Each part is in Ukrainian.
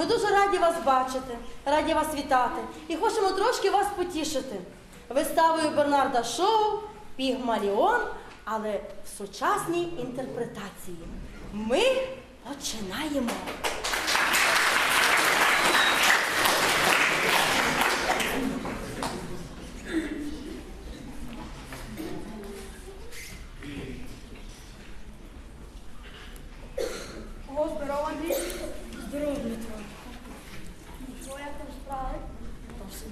Ми дуже раді вас бачити, раді вас вітати і хочемо трошки вас потішити. Виставою Бернарда Шоу Пігмаліон, але в сучасній інтерпретації. Ми починаємо.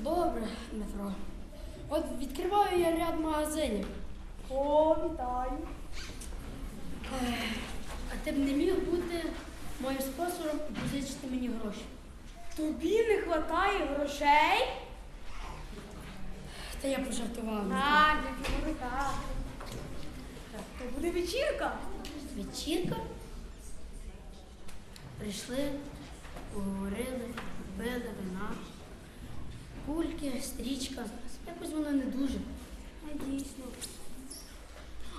Добре, Дмитро. От відкриваю я ряд магазинів. О, вітаю. А ти б не міг бути моїм спонсором і позичити мені гроші. Тобі не вистачає грошей? Та я пожартував. А, не так. То буде вечірка. Вечірка. Прийшли, поговорили, пили вина, кульки, стрічка. Якось воно не дуже. А, дійсно.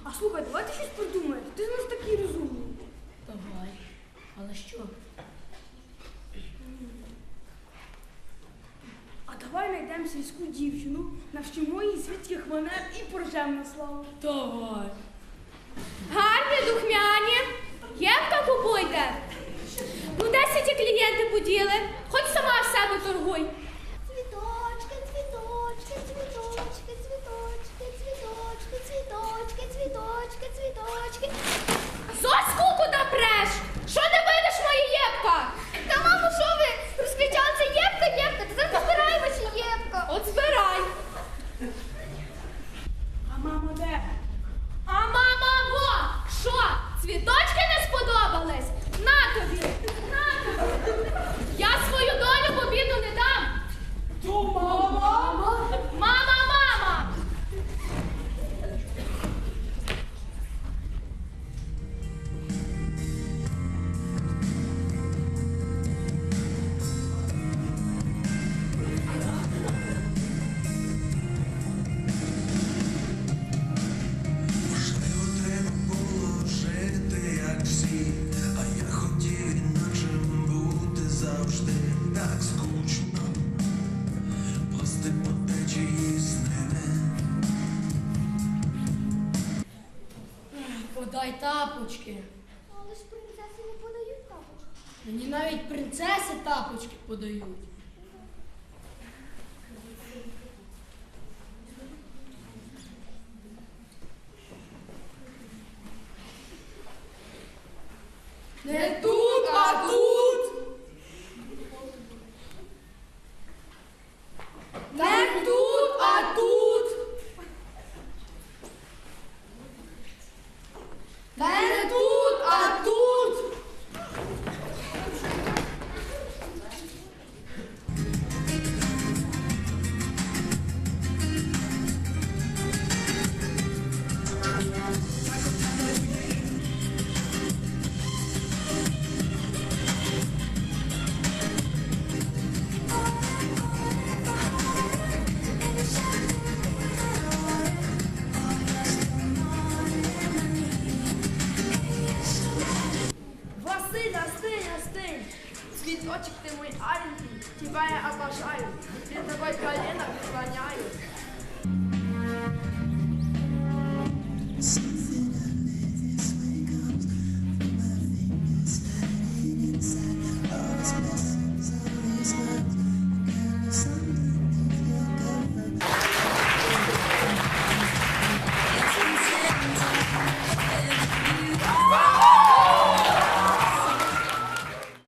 А слухай, давай ти щось придумаєш. Ти ж у нас такий розумний. Давай. Але що? А давай знайдемо сільську дівчину, навчимо її світських манер і поржем на славу. Давай. Гарні, духмяні. Євка купуйте. Ну, де ці клієнти поділи? Хоч сама в себе торгуй. Okay. Подай тапочки. Але ж принцеси не подають тапочки. Мені навіть принцеси тапочки подають. Не тут, простым. Цветочек ты мой аленький, тебя я обожаю, перед тобой колено преклоняю.